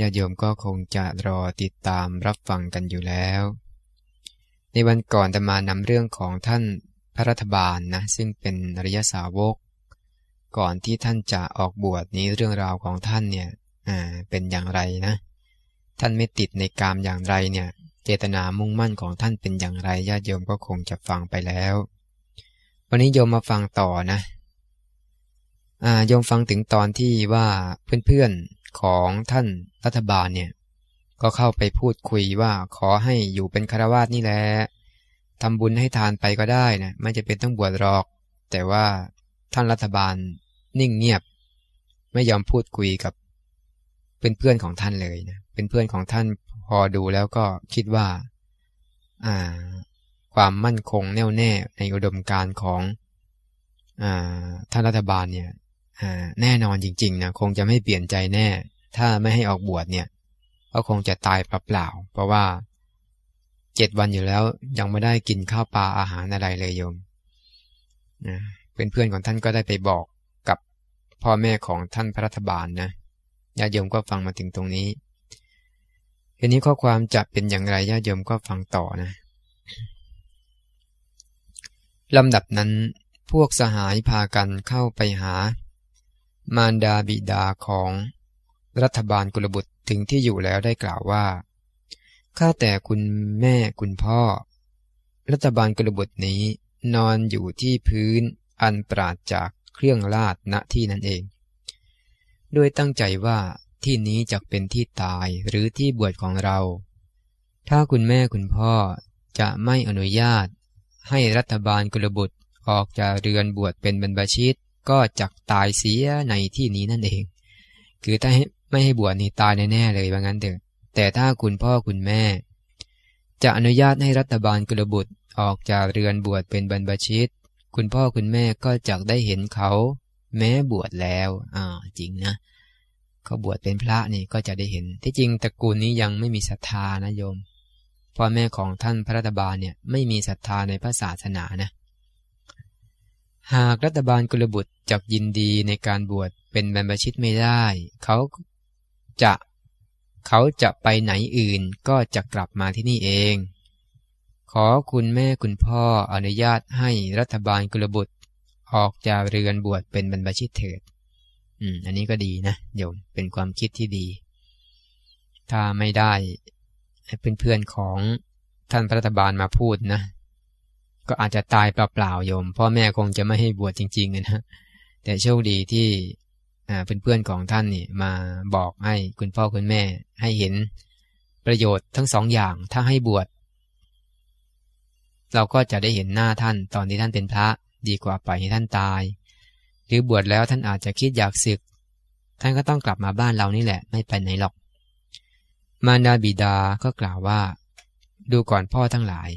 ญาติโยมก็คงจะรอติดตามรับฟังกันอยู่แล้ว ในวันก่อนจะมานำเรื่องของท่านพระรัฐบาลนะซึ่งเป็นอริยสาวก ก่อนที่ท่านจะออกบวชนี้เรื่องราวของท่านเนี่ยเป็นอย่างไรนะ ท่านไม่ติดในกามอย่างไรเนี่ยเจตนามุ่งมั่นของท่านเป็นอย่างไรญาติโยมก็คงจะฟังไปแล้ว วันนี้โยมมาฟังต่อนะโยมฟังถึงตอนที่ว่าเพื่อน ของท่านรัฐบาลเนี่ย ก็เข้าไปพูดคุยว่าขอให้อยู่เป็นคารวาสนี่แหละทำบุญให้ทานไปก็ได้นะไม่จะเป็นต้องบวชหรอก แต่ว่าท่านรัฐบาลนิ่งเงียบ ไม่ยอมพูดคุยกับเป็นเพื่อนของท่านเลยนะเป็นเพื่อนของท่านพอดูแล้วก็คิดว่า อ่า ความมั่นคงแน่วแน่ในอุดมการของอ่าท่านรัฐบาลเนี่ย แน่นอนจริงๆนะคงจะไม่เปลี่ยนใจแน่ ถ้าไม่ให้ออกบวชเนี่ย ก็คงจะตายเปล่าๆเพราะว่าเจ็ดวันอยู่แล้วยังไม่ได้กินข้าวปลาอาหารอะไรเลยโยมนะเป็นเพื่อนของท่านก็ได้ไปบอกกับพ่อแม่ของท่านพระรัฐบาลนะญาติโยมก็ฟังมาถึงตรงนี้ทีนี้ข้อความจะเป็นอย่างไรญาติโยมก็ฟังต่อนะลำดับนั้นพวกสหายพากันเข้าไปหา มารดาบิดาของรัฐบาลกุลบุตรถึงที่อยู่แล้วได้กล่าวว่า ข้าแต่คุณแม่คุณพ่อ รัฐบาลกุลบุตรนี้นอนอยู่ที่พื้นอันปราดจากเครื่องลาดณที่นั่นเองโดยตั้งใจว่าที่นี้จะเป็นที่ตายหรือที่บวชของเรา ถ้าคุณแม่คุณพ่อจะไม่อนุญาต ให้รัฐบาลกุลบุตรออกจากเรือนบวชเป็นบรรพชิต ก็จักตายเสียในที่นี้นั่นเอง คือถ้าไม่ให้บวชนี่ตายแน่ๆเลยว่างั้นเถอะ แต่ถ้าคุณพ่อคุณแม่ จะอนุญาตให้รัฐบาลกุลบุตรออกจากเรือนบวชเป็นบรรพชิต คุณพ่อคุณแม่ก็จักได้เห็นเขา แม้บวชแล้วอ่าจริงนะเขาบวชเป็นพระนี่ก็จะได้เห็น ที่จริงตระกูลนี้ยังไม่มีศรัทธานะโยมพ่อแม่ของท่านพระรัฐบาลเนี่ยไม่มีศรัทธาในพระศาสนานะ หากรัฐบาลกุลบุตรจักยินดีในการบวชเป็นบรรพชิตไม่ได้ เขาจะเขาจะไปไหนอื่นก็จะกลับมาที่นี่เอง ขอคุณแม่คุณพ่ออนุญาตให้รัฐบาลกุลบุตรออกจากเรือนบวชเป็นบรรพชิตเถิด อืม อันนี้ก็ดีนะโยมเป็นความคิดที่ดี ถ้าไม่ได้เพื่อนๆของท่านรัฐบาลมาพูดนะ ก็อาจจะตายเปล่าๆโยม พ่อแม่คงจะไม่ให้บวชจริงๆนะแต่โชคดีที่เพื่อนๆของท่านนี่มาบอกให้คุณพ่อคุณแม่ให้เห็นประโยชน์ทั้งสองอย่างถ้าให้บวชเราก็จะได้เห็นหน้าท่านตอนที่ท่านเป็นพระดีกว่าปล่อยให้ท่านตาย หรือบวชแล้วท่านอาจจะคิดอยากศึก ท่านก็ต้องกลับมาบ้านเรานี่แหละไม่ไปไหนหรอก มารดาบิดาก็กล่าวว่า ดูก่อนพ่อทั้งหลาย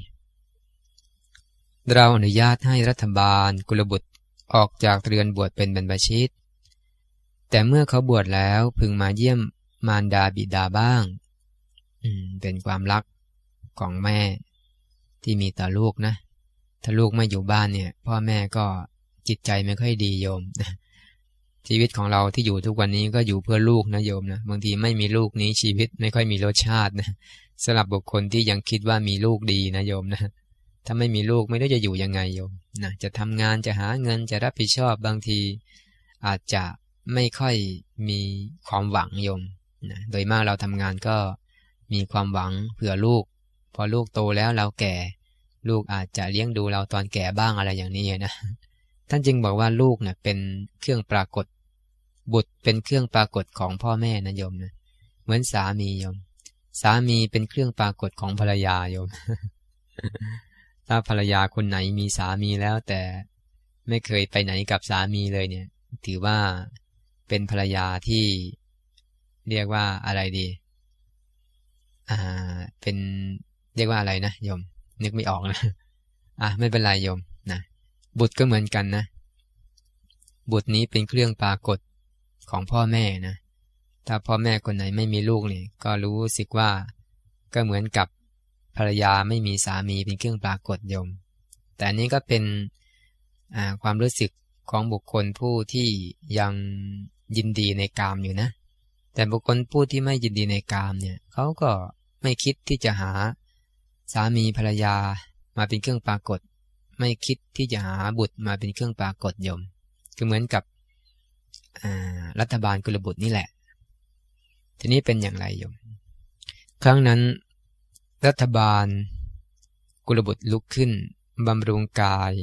เราอนุญาตให้รัฐบาลกุลบุตรออกจากเรือนบวชเป็นบรรพชิต แต่เมื่อเขาบวชแล้วพึงมาเยี่ยมมารดาบิดาบ้าง อืม เป็นความรักของแม่ที่มีต่อลูกนะ ถ้าลูกไม่อยู่บ้านเนี่ย พ่อแม่ก็จิตใจไม่ค่อยดีโยมนะชีวิตของเราที่อยู่ทุกวันนี้ก็อยู่เพื่อลูกนะโยมนะบางทีไม่มีลูกนี้ชีวิตไม่ค่อยมีรสชาตินะสำหรับบุคคลที่ยังคิดว่ามีลูกดีนะโยมนะ ถ้าไม่มีลูกไม่รู้จะอยู่ยังไงโยมนะจะทำงานจะหาเงินจะรับผิดชอบบางที อาจจะไม่ค่อยมีความหวังโยมนะโดยมากเราทำงานก็มีความหวังเผื่อลูก พอลูกโตแล้วเราแก่ ลูกอาจจะเลี้ยงดูเราตอนแก่บ้างอะไรอย่างนี้นะท่านจึงบอกว่าลูกเนะ่ยเป็นเครื่องปรากฏ บุตรเป็นเครื่องปรากฏของพ่อแม่นะโยมนะเหมือนสามีโยม สามีเป็นเครื่องปรากฏของภรรยาโยม ถ้าภรรยาคนไหนมีสามีแล้วแต่ไม่เคยไปไหนกับสามีเลยเนี่ย ถือว่าเป็นภรรยาที่เรียกว่าอะไรดี อ่า เป็นเรียกว่าอะไรนะโยม นึกไม่ออกนะ อะไม่เป็นไรโยมนะบุตรก็เหมือนกันนะ บุตรนี้เป็นเครื่องปรากฏของพ่อแม่นะ ถ้าพ่อแม่คนไหนไม่มีลูกเนี่ย ก็รู้สึกว่าก็เหมือนกับ ภรรยาไม่มีสามีเป็นเครื่องปรากฏยม แต่นี้ก็เป็นความรู้สึกของบุคคลผู้ที่ยังยินดีในกามอยู่นะ แต่บุคคลผู้ที่ไม่ยินดีในกามเนี่ยเขาก็ไม่คิดที่จะหาสามีภรรยามาเป็นเครื่องปรากฏ ไม่คิดที่จะหาบุตรมาเป็นเครื่องปรากฏยม คือเหมือนกับรัฐบาลกุลบุตรนี่แหละ ทีนี้เป็นอย่างไรยม ครั้งนั้น รัฐบาล กุลบุตรลุกขึ้นบำรุงกาย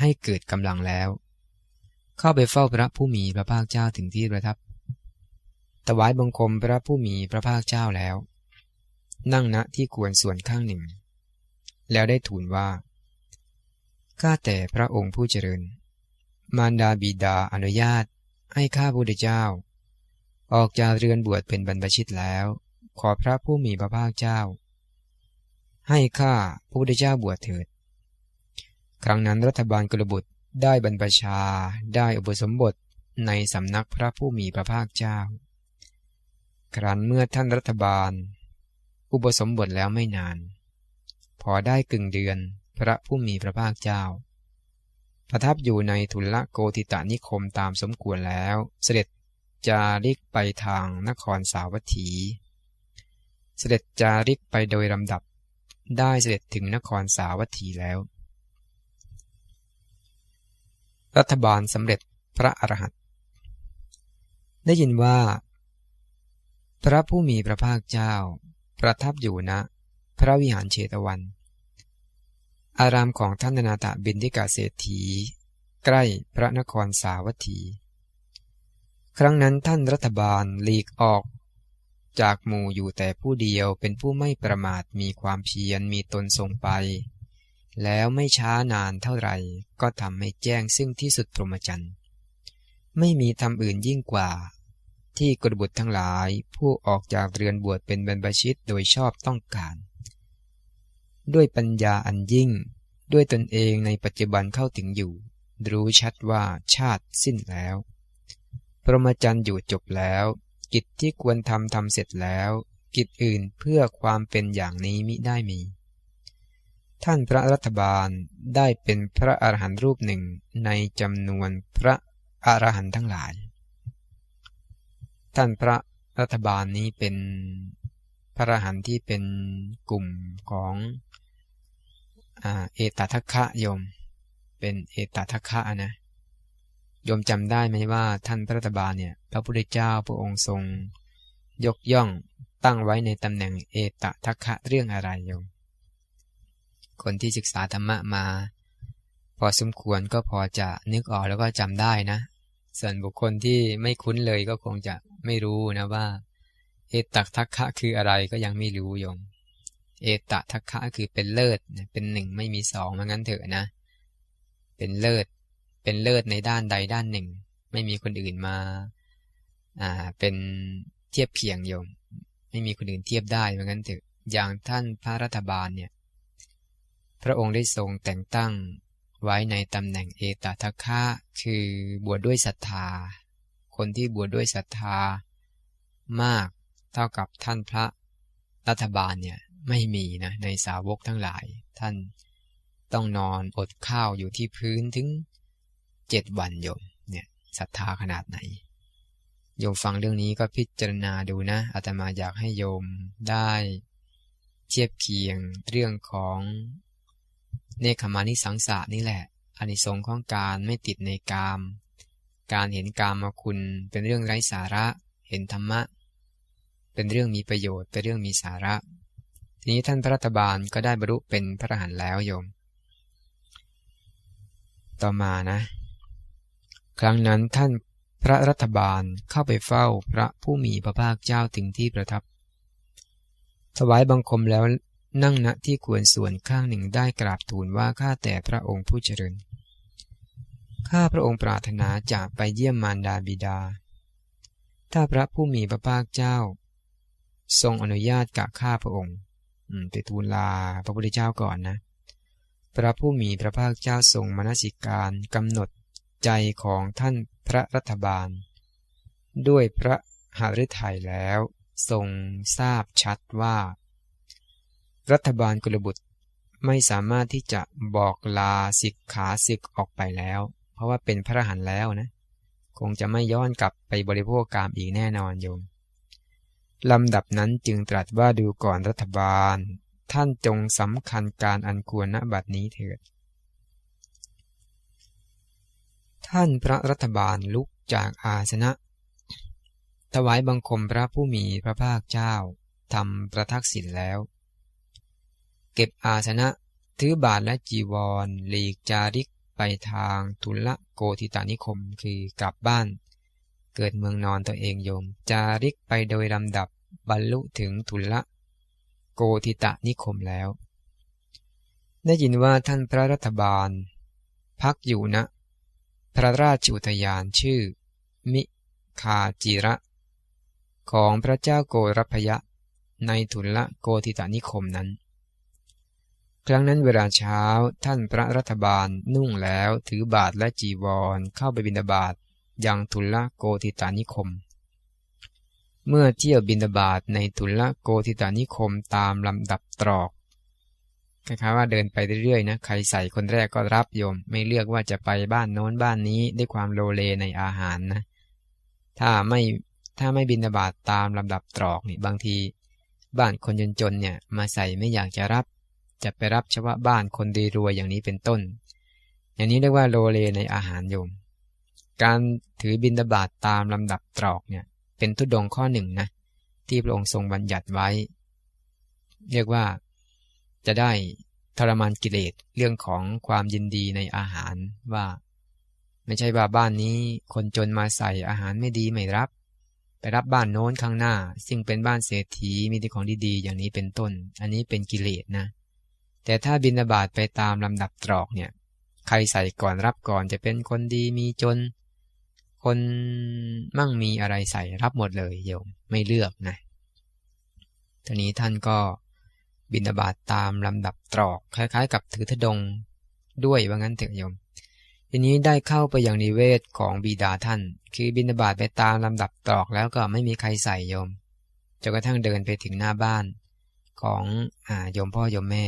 ให้เกิดกำลังแล้ว เข้าไปเฝ้าพระผู้มีพระภาคเจ้าถึงที่ประทับถวายบังคมพระผู้มีพระภาคเจ้าแล้ว นั่งณที่ควรส่วนข้างหนึ่ง แล้วได้ทูลว่าข้าแต่พระองค์ผู้เจริญ มารดาบิดาอนุญาตให้ข้าพุทธเจ้า ออกจากเรือนบวชเป็นบรรพชิตแล้ว ขอพระผู้มีพระภาคเจ้า ให้ข้าพระพุทธเจ้าบวชเถิด ครั้งนั้นรัฐบาลกลบุตรได้บรรพชาได้อุปสมบทในสำนักพระผู้มีพระภาคเจ้า ครั้นเมื่อท่านรัฐบาล อุปสมบทแล้วไม่นาน พอได้กึ่งเดือนพระผู้มีพระภาคเจ้า ประทับอยู่ในทุลโกติตานิคมตามสมควรแล้วเสด็จจาริกไปทางนครสาวัตถี เสด็จจาริกไปโดยลำดับ ได้เสด็จถึงนครสาวัตถีแล้ว รัฐบาลสำเร็จพระอรหันต์ได้ยินว่า พระผู้มีพระภาคเจ้า ประทับอยู่ณนะพระวิหารเชตวัน อารามของท่านนาตะบินทิกาเศรษฐี ใกล้พระนครสาวัตถี ครั้งนั้นท่านรัฐบาลหลีกออก จากหมู่อยู่แต่ผู้เดียวเป็นผู้ไม่ประมาทมีความเพียรมีตนทรงไป แล้วไม่ช้านานเท่าไหร่ ก็ทำให้แจ้งซึ่งที่สุดพรหมจรรย์ไม่มีทำอื่นยิ่งกว่า ที่กรบุตรทั้งหลายผู้ออกจากเรือนบวชเป็นบรรพชิตโดยชอบต้องการ ด้วยปัญญาอันยิ่ง ด้วยตนเองในปัจจุบันเข้าถึงอยู่ รู้ชัดว่าชาติสิ้นแล้ว พรหมจรรย์อยู่จบแล้ว กิจที่ควรทำทำเสร็จแล้ว กิจอื่นเพื่อความเป็นอย่างนี้มิได้มี ท่านพระรัฐบาลได้เป็นพระอรหันต์รูปหนึ่งในจำนวนพระอรหันต์ทั้งหลาย ท่านพระรัฐบาลนี้เป็นพระอรหันต์ที่เป็นกลุ่มของเอตทัคคะโยม เป็นเอตทัคคะนะ โยมจำได้ไหมว่าท่านพระรัฐบาลเนี่ย พระพุทธเจ้าพระองค์ทรง ยกย่องตั้งไว้ในตำแหน่งเอตทัคคะเรื่องอะไรโยม คนที่ศึกษาธรรมะมา พอสมควรก็พอจะนึกออกแล้วก็จำได้นะ ส่วนบุคคลที่ไม่คุ้นเลยก็คงจะไม่รู้นะว่า เอตักทักคะคืออะไรก็ยังไม่รู้โยม เอตทักคะคือเป็นเลิศเป็นหนึ่งไม่มีสองมางั้นเถอะนะ เป็นเลิศ เป็นเลิศในด้านใดด้านหนึ่ง ไม่มีคนอื่นมา อ่า เป็นเทียบเคียงโยม ไม่มีคนอื่นเทียบได้มางั้นเถอะอย่างท่านพระรัฐบาลเนี่ย พระองค์ได้ทรงแต่งตั้งไว้ในตำแหน่งเอตทัคคะคือบวชดด้วยศรัทธา คนที่บวชดด้วยศรัทธามากเท่ากับท่านพระรัฐบาลเนี่ยไม่มีนะในสาวกทั้งหลาย ท่านต้องนอนอดข้าวอยู่ที่พื้นถึง เจ็ดวันโยมเนี่ยศรัทธาขนาดไหน โยมฟังเรื่องนี้ก็พิจารณาดูนะอาตมาอยากให้โยมได้เทียบเคียงเรื่องของเนคขมานิสังสานี่แหละอานิสงส์ของการไม่ติดในกาม การเห็นกามมาคุณเป็นเรื่องไร้สาระ เห็นธรรมะ เป็นเรื่องมีประโยชน์เป็นเรื่องมีสาระ ทีนี้ท่านพระรัฐบาลก็ได้บรรลุเป็นพระอรหันต์แล้วโยม ต่อมานะ ครั้งนั้นท่านพระรัฐบาลเข้าไปเฝ้าพระผู้มีพระภาคเจ้าถึงที่ประทับ ถวายบังคมแล้วนั่งณที่ควรส่วนข้างหนึ่งได้กราบทูลว่าข้าแต่พระองค์ผู้เจริญ ข้าพระองค์ปรารถนาจะไปเยี่ยมมารดาบิดา ถ้าพระผู้มีพระภาคเจ้า ทรงอนุญาตกับข้าพระองค์ไปทูลลาพระพุทธเจ้าก่อนนะ พระผู้มีพระภาคเจ้าทรงมนสิการกำหนด ใจของท่านพระรัฐบาล ด้วยพระหฤทัยแล้วทรงทราบชัดว่า รัฐบาลกุลบุตรไม่สามารถที่จะบอกลาสิกขาสิกออกไปแล้ว เพราะว่าเป็นพระหันแล้วนะ คงจะไม่ย้อนกลับไปบริโภคกามอีกแน่นอนโยมลำดับนั้นจึงตรัสว่าดูก่อนรัฐบาล ท่านจงสำคัญการอันควรณบัดนี้เถิด ท่านพระรัฐบาลลุกจากอาสนะ ถวายบังคมพระผู้มีพระภาคเจ้าทำประทักษิณแล้ว เก็บอาสนะ ถือบาทและจีวรหลีกจาริกไปทางทุลโกธิตานิคมคือกลับบ้าน เกิดเมืองนอนตัวเองโยม จาริกไปโดยลำดับบรรลุถึงทุลโกธิตะนิคมแล้ว ได้ยินว่าท่านพระรัฐบาล พักอยู่ณนะ พระราชอุทยานชื่อ มิคาจิระ ของพระเจ้าโกรพยะ ในทุลโกธิตานิคมนั้น ครั้งนั้นเวลาเช้าท่านพระรัฐบาลนุ่งแล้วถือบาทและจีวรเข้าไปบิณฑบาตยังทุลโกธิตานิคม เมื่อเที่ยวบินบาตในทุลโกธิตานิคมตามลำดับตรอก คล้ายๆว่าเดินไปเรื่อยๆนะใครใส่คนแรกก็รับโยม ไม่เลือกว่าจะไปบ้านโน้นบ้านนี้ด้วยความโลเลในอาหารนะ ถ้าไม่ถ้าไม่บินบาตตามลำดับตรอกนี่บางที บ้านคนจนๆเนี่ย มาใส่ไม่อยากจะรับ จะไปรับเฉพาะบ้านคนดีรวยอย่างนี้เป็นต้น อย่างนี้เรียกว่าโลเลในอาหารโยม การถือบินาบาตตามลำดับตรอกเนี่ย เป็นทุดงข้อหนึ่งนะที่พระองค์ทรงบัญญัติไว้ เรียกว่า จะได้ทรมานกิเลสเรื่องของความยินดีในอาหารว่า ไม่ใช่ว่าบ้านนี้คนจนมาใส่อาหารไม่ดีไม่รับ ไปรับบ้านโน้นข้างหน้า ซึ่งเป็นบ้านเศรษฐีมีแต่ของดีๆอย่างนี้เป็นต้น อันนี้เป็นกิเลสนะ แต่ถ้าบินาบาตไปตามลำดับตรอกเนี่ย ใครใส่ก่อนรับก่อนจะเป็นคนดีมีจน คนมั่งมีอะไรใส่รับหมดเลยโยมไม่เลือกนะทีนี้ท่านก็ บินาบาตตามลำดับตรอก คล้ายๆ กับถือธดงด้วยว่างั้นเถอะโยม ทีนี้ได้เข้าไปอย่างนิเวศของบิดาท่าน คือบินาบาตไปตามลำดับตรอกแล้วก็ไม่มีใครใส่โยมจนกระทั่งเดินไปถึงหน้าบ้านของอโยมพ่อโยมแม่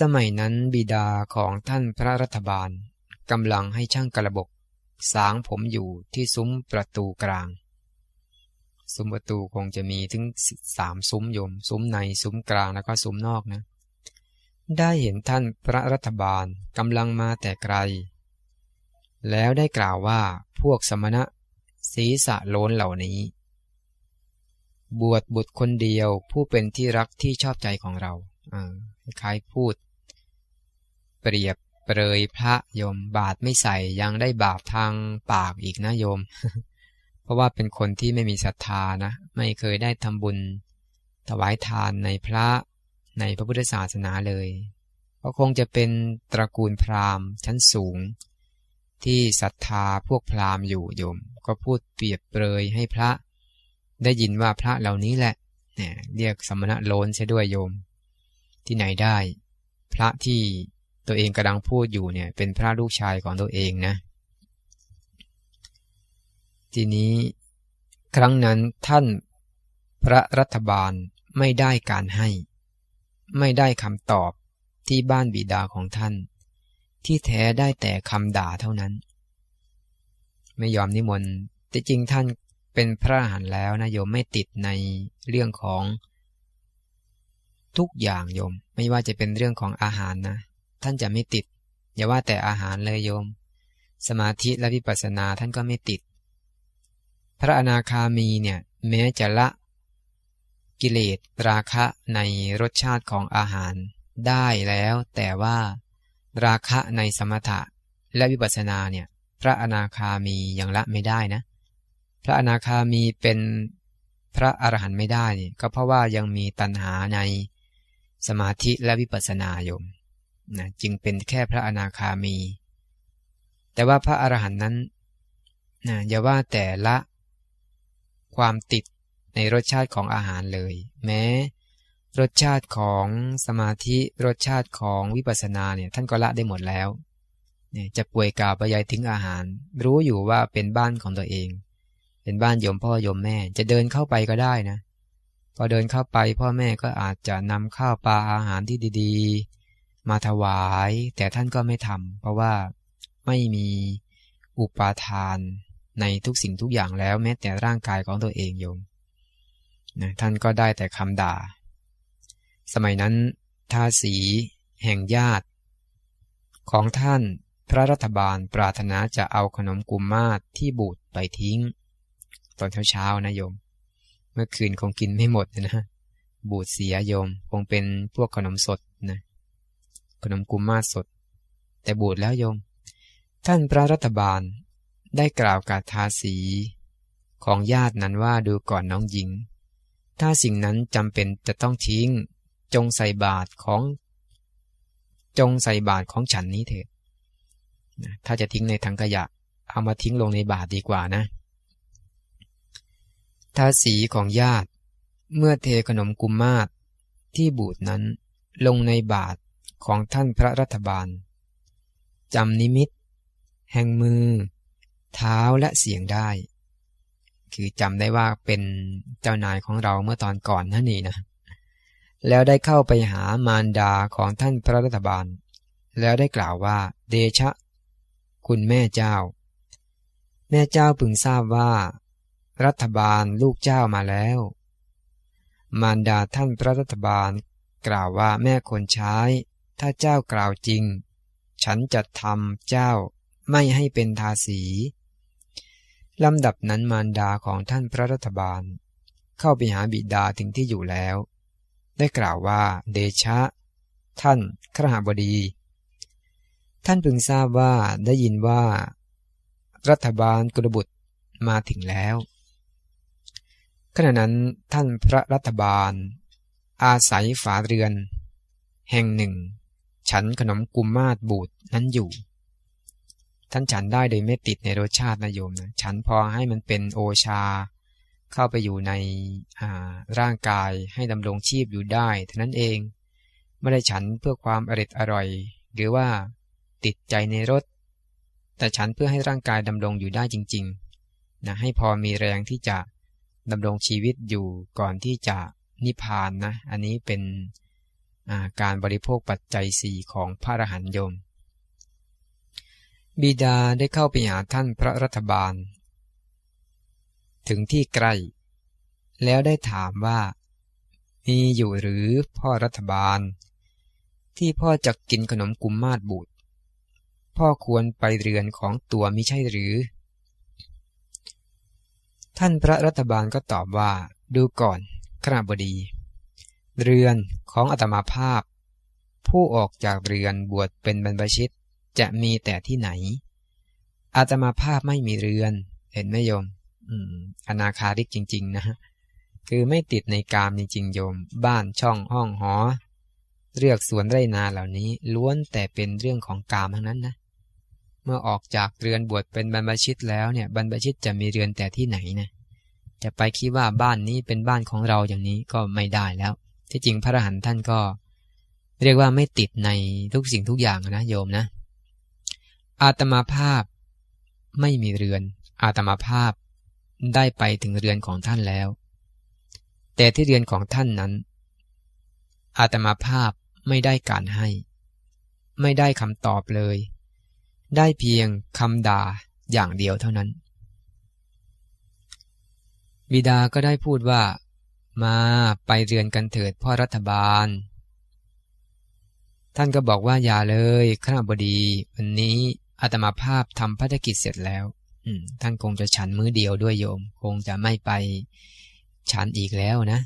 สมัยนั้นบิดาของท่านพระรัฐบาลกำลังให้ช่างกระบก สางผมอยู่ที่ซุ้มประตูกลาง ซุ้มประตูคงจะมีถึงสามซุ้มโยม ซุ้มในซุ้มกลางแล้วก็ซุ้มนอกนะ ได้เห็นท่านพระรัฐบาลกำลังมาแต่ไกล แล้วได้กล่าวว่าพวกสมณะศีสะโลนเหล่านี้ บวชบุตรคนเดียวผู้เป็นที่รักที่ชอบใจของเราคล้ายพูด เปรียบเปรยพระโยมบาทไม่ใส่ยังได้บาปทางปากอีกนะโยม ราะว่าเป็นคนที่ไม่มีศรัทธานะ ไม่เคยได้ทำบุญ ถวายทานในพระในพระพุทธศาสนาเลย ก็คงจะเป็นตระกูลพราหมณ์ชั้นสูง ที่ศรัทธาพวกพราหมณ์อยู่โยม ก็พูดเปรียบเปรยให้พระ ได้ยินว่าพระเหล่านี้แหละเนี่ยเรียกสมณะโลนเสียด้วยโยม ที่ไหนได้ พระที่ตัวเองกำลังพูดอยู่เนี่ย เป็นพระลูกชายของตัวเองนะ ทีนี้ครั้งนั้นท่านพระรัฐบาลไม่ได้การให้ ไม่ได้คำตอบที่บ้านบิดาของท่าน ที่แท้ได้แต่คำด่าเท่านั้น ไม่ยอมนิมนต์แต่จริงท่านเป็นพระหันแล้วนะโยมไม่ติดในเรื่องของทุกอย่างโยม ไม่ว่าจะเป็นเรื่องของอาหารนะ ท่านจะไม่ติด อย่าว่าแต่อาหารเลยโยม สมาธิและวิปัสสนาท่านก็ไม่ติด พระอนาคามีเนี่ยแม้จะละกิเลสราคะในรสชาติของอาหารได้แล้ว แต่ว่าราคะในสมถะและวิปัสสนาเนี่ยพระอนาคามียังละไม่ได้นะ พระอนาคามีเป็นพระอรหันต์ไม่ได้ก็เพราะว่ายังมีตัณหาในสมาธิและวิปัสสนาโยมนะจึงเป็นแค่พระอนาคามี แต่ว่าพระอรหันต์นั้นนะอย่าว่าแต่ละ ความติดในรสชาติของอาหารเลย แม้ รสชาติของสมาธิรสชาติของวิปัสสนาเนี่ยท่านก็ละได้หมดแล้วเนี่ยจะป่วยกาวประยายถึงอาหาร รู้อยู่ว่าเป็นบ้านของตัวเอง เป็นบ้านโยมพ่อโยมแม่ จะเดินเข้าไปก็ได้นะ พอเดินเข้าไปพ่อแม่ก็อาจจะนำข้าวปลาอาหารที่ดีๆ มาถวาย แต่ท่านก็ไม่ทำเพราะว่าไม่มีอุปาทาน ในทุกสิ่งทุกอย่างแล้วแม้แต่ร่างกายของตัวเองโยมนะท่านก็ได้แต่คำด่า สมัยนั้นทาสีแห่งญาติ ของท่านพระรัฐบาลปรารถนาจะเอาขนมกุมมาศที่บูดไปทิ้ง ตอนเช้าๆนะโยม เมื่อคืนคงกินไม่หมดนะ บูดเสียโยมคงเป็นพวกขนมสดนะ ขนมกุมมาศสด แต่บูดแล้วโยม ท่านพระรัฐบาล ได้กล่าวกับทาสี ของญาตินั้นว่าดูก่อนน้องหญิง ถ้าสิ่งนั้นจำเป็นจะต้องทิ้ง จงใส่บาตรของ จงใส่บาตรของฉันนี้เถิดถ้าจะทิ้งในถังขยะ เอามาทิ้งลงในบาตรดีกว่านะทาสีของญาติ เมื่อเทขนมกุมมาศที่บูดนั้นลงในบาตรของท่านพระรัฐบาลจำนิมิต แห่งมือ เท้าและเสียงได้ คือจำได้ว่าเป็นเจ้านายของเราเมื่อตอนก่อนนั่นเองนะ แล้วได้เข้าไปหามารดาของท่านพระรัฐบาล แล้วได้กล่าวว่า เดชะ คุณแม่เจ้า แม่เจ้าพึงทราบว่า รัฐบาลลูกเจ้ามาแล้ว มารดาท่านพระรัฐบาล กล่าวว่าแม่คนใช้ ถ้าเจ้ากล่าวจริง ฉันจะทำเจ้าไม่ให้เป็นทาสี ลำดับนั้นมารดาของท่านพระรัฐบาล เข้าไปหาบิดาถึงที่อยู่แล้ว ได้กล่าวว่าเดชะ ท่านขรหบดี ท่านพึงทราบว่าได้ยินว่า รัฐบาลกุลบุตรมาถึงแล้ว ขณะนั้นท่านพระรัฐบาล อาศัยฝาเรือน แห่งหนึ่ง ฉันขนมกุมมาศบูดนั้นอยู่ ท่านฉันได้โดยไม่ติดในรสชาตินะโยมนะฉันพอให้มันเป็นโอชา เข้าไปอยู่ในร่างกายให้ดำรงชีพอยู่ได้เท่านั้นเองไม่ได้ฉันเพื่อความอริดอร่อย หรือว่าติดใจในรสแต่ฉันเพื่อให้ร่างกายดำรงอยู่ได้จริงๆนะให้พอมีแรงที่จะดำรงชีวิตอยู่ก่อนที่จะนิพพานนะ อันนี้เป็นการบริโภคปัจจัยสี่ของพระอรหันต์โยม บิดาได้เข้าไปหาท่านพระรัฐบาล ถึงที่ใกล้ แล้วได้ถามว่า มีอยู่หรือพ่อรัฐบาล ที่พ่อจะกินขนมกุมมาศบูดพ่อควรไปเรือนของตัวมิใช่หรือ ท่านพระรัฐบาลก็ตอบว่า ดูก่อนขณะบดี เรือนของอาตมาภาพ ผู้ออกจากเรือนบวชเป็นบรรพชิต จะมีแต่ที่ไหน อาตมาภาพไม่มีเรือน เห็นไหมโยม อืม อนาคาริกจริง ๆ นะฮะคือไม่ติดในกามจริงๆโยม บ้านช่องห้องหอเรือกสวนไรนาเหล่านี้ ล้วนแต่เป็นเรื่องของกามทั้งนั้นนะเมื่อออกจากเรือนบวชเป็นบรรพชิตแล้วเนี่ย บรรพชิตจะมีเรือนแต่ที่ไหนนะจะไปคิดว่าบ้านนี้เป็นบ้านของเราอย่างนี้ก็ไม่ได้แล้ว ที่จริงพระอรหันต์ท่านก็ เรียกว่าไม่ติดในทุกสิ่งทุกอย่างนะโยมนะ อาตมาภาพ ไม่มีเรือน อาตมาภาพได้ไปถึงเรือนของท่านแล้ว แต่ที่เรือนของท่านนั้น อาตมาภาพไม่ได้การให้ ไม่ได้คำตอบเลย ได้เพียงคำด่าอย่างเดียวเท่านั้น บิดาก็ได้พูดว่า มาไปเรือนกันเถิดพ่อรัฐบาลท่านก็บอกว่าอย่าเลยข้าบดี วันนี้ อาตมาภาพทำพัฒกิจเสร็จแล้ว อืมท่านคงจะฉันมื้อเดียวด้วยโยม คงจะไม่ไปฉันอีกแล้วนะ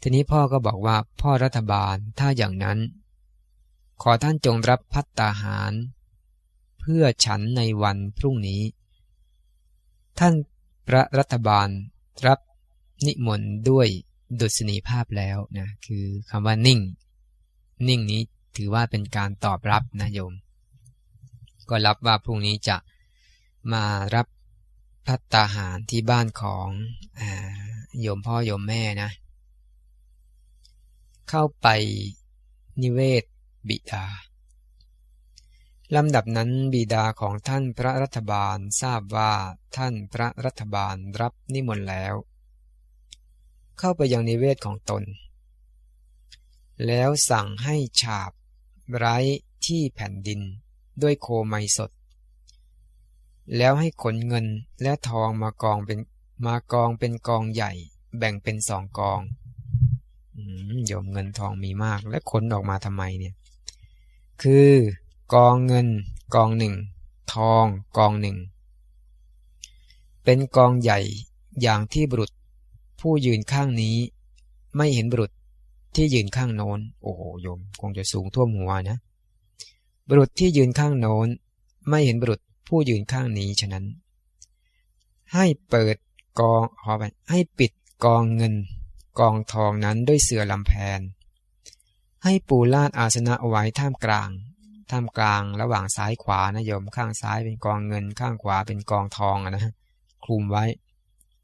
ทีนี้พ่อก็บอกว่าพ่อรัฐบาลถ้าอย่างนั้น ขอท่านจงรับพัตตาหาร เพื่อฉันในวันพรุ่งนี้ ท่านพระรัฐบาลรับนิมนต์ด้วยดุษณีภาพแล้วนะ คือคำว่านิ่ง นิ่งนี้ถือว่าเป็นการตอบรับนะโยม ก็รับว่าพรุ่งนี้จะมารับพัตตาหารที่บ้านของอโยมพ่อโยมแม่นะ เข้าไปนิเวศบิดาลำดับนั้นบิดาของท่านพระรัฐบาลทราบว่าท่านพระรัฐบาลรับนิมนต์แล้ว เข้าไปยังนิเวศของตน แล้วสั่งให้ฉาบไร้ที่แผ่นดิน ด้วยโคไมสด แล้วให้ขนเงินและทองมากองเป็นมากองเป็นกองใหญ่ แบ่งเป็นสองกองโยมเงินทองมีมาก และขนออกมาทำไมเนี่ย คือกองเงิน กองหนึ่ง ทองกองหนึ่ง เป็นกองใหญ่อย่างที่บุรุษ ผู้ยืนข้างนี้ ไม่เห็นบุรุษที่ยืนข้างโน้น โอ้โหโยม คงจะสูงท่วมหัวนะ บุรุษที่ยืนข้างโน้น ไม่เห็นบุรุษผู้ยืนข้างนี้ฉะนั้น ให้เปิดกองขอไปให้ปิดกองเงิน กองทองนั้นด้วยเสือลำแพน ให้ปูลาดอาสนะเอาไว้ท่ามกลาง ท่ามกลางระหว่างซ้ายขวานะโยมข้างซ้ายเป็นกองเงินข้างขวาเป็นกองทองนะฮะคลุมไว้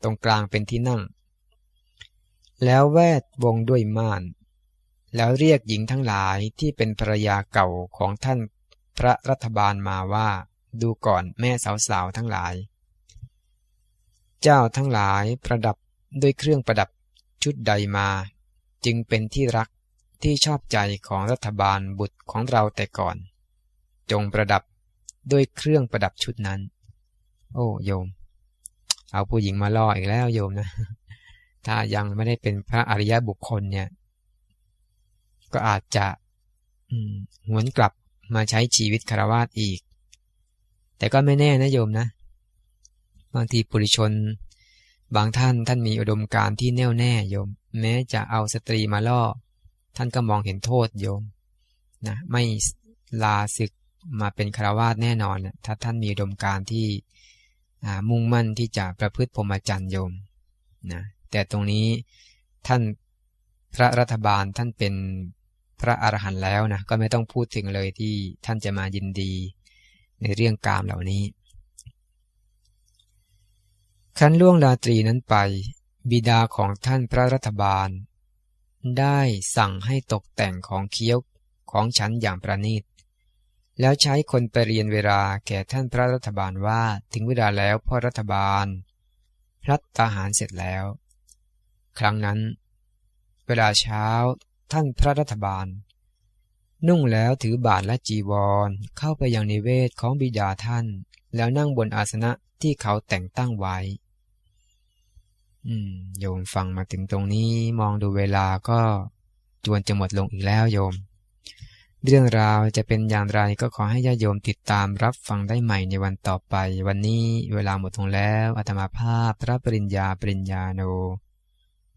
ตรงกลางเป็นที่นั่ง แล้วแวดวงด้วยม่าน แล้วเรียกหญิงทั้งหลายที่เป็นภรรยาเก่าของท่าน พระรัฐบาลมาว่า ดูก่อนแม่สาวๆทั้งหลาย เจ้าทั้งหลายประดับด้วยเครื่องประดับชุดใดมา จึงเป็นที่รักที่ชอบใจของรัฐบาลบุตรของเราแต่ก่อน จงประดับด้วยเครื่องประดับชุดนั้น โอ้โยม เอาผู้หญิงมาล่ออีกแล้วโยมนะ ถ้ายังไม่ได้เป็นพระอริยบุคคลเนี่ย ก็อาจจะหวนกลับ มาใช้ชีวิตคารวาสอีก แต่ก็ไม่แน่นะโยมนะ บางทีปุริชน บางท่านท่านมีอุดมการที่แน่วแน่โยม แม้จะเอาสตรีมาล่อ ท่านก็มองเห็นโทษโยมนะไม่ลาศึกมาเป็นคารวาสแน่นอนนะถ้าท่านมีอุดมการที่มุ่งมั่นที่จะประพฤติพรหมจรรย์โยมนะแต่ตรงนี้ท่านพระรัฐบาลท่านเป็น พระอรหันต์แล้วนะก็ไม่ต้องพูดถึงเลยที่ท่านจะมายินดี ในเรื่องกามเหล่านี้ครั้นล่วงราตรีนั้นไป บิดาของท่านพระรัฐบาล ได้สั่งให้ตกแต่งของเคี้ยวของฉันอย่างประณีต แล้วใช้คนไปเรียนเวลาแก่ท่านพระรัฐบาลว่าถึงเวลาแล้วพ่อรัฐบาล พลัดตาหารเสร็จแล้ว ครั้งนั้น เวลาเช้า ท่านพระรัฐบาล นุ่งแล้วถือบาทและจีวร เข้าไปยังนิเวศของบิดาท่าน แล้วนั่งบนอาสนะที่เขาแต่งตั้งไว้ อืม โยมฟังมาถึงตรงนี้มองดูเวลาก็จวนจะหมดลงอีกแล้วโยม เรื่องราวจะเป็นอย่างไรก็ขอให้ญาโยมติดตามรับฟังได้ใหม่ในวันต่อไป วันนี้เวลาหมดลงแล้วอาตมาภาพพระปริญญาปริญญาโน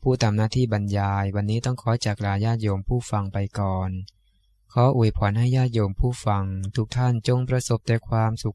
ผู้ทำหน้าที่บรรยายวันนี้ต้องขอจากลาญาติโยมผู้ฟังไปก่อน ขออวยพรให้ญาติโยมผู้ฟัง ทุกท่านจงประสบแต่ความสุข